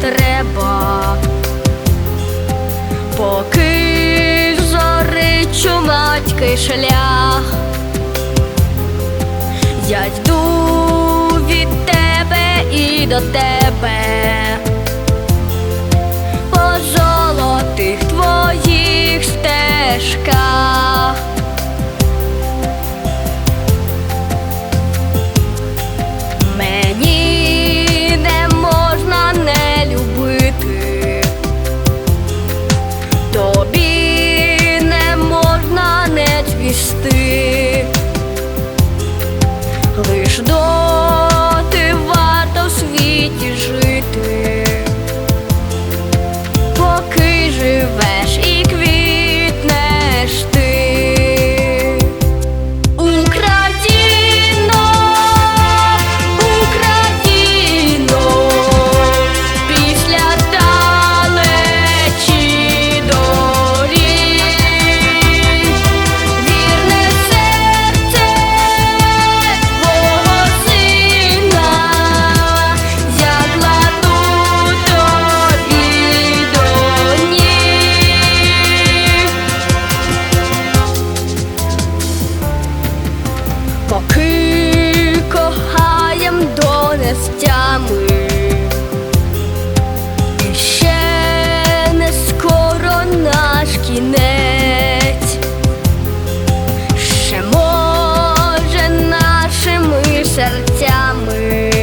треба, поки жори чумацький шлях, я йду від тебе і до тебе, по золотих твоїх стежках. Ми кохаєм до нестями, і не скоро наш кінець, ще може нашими серцями.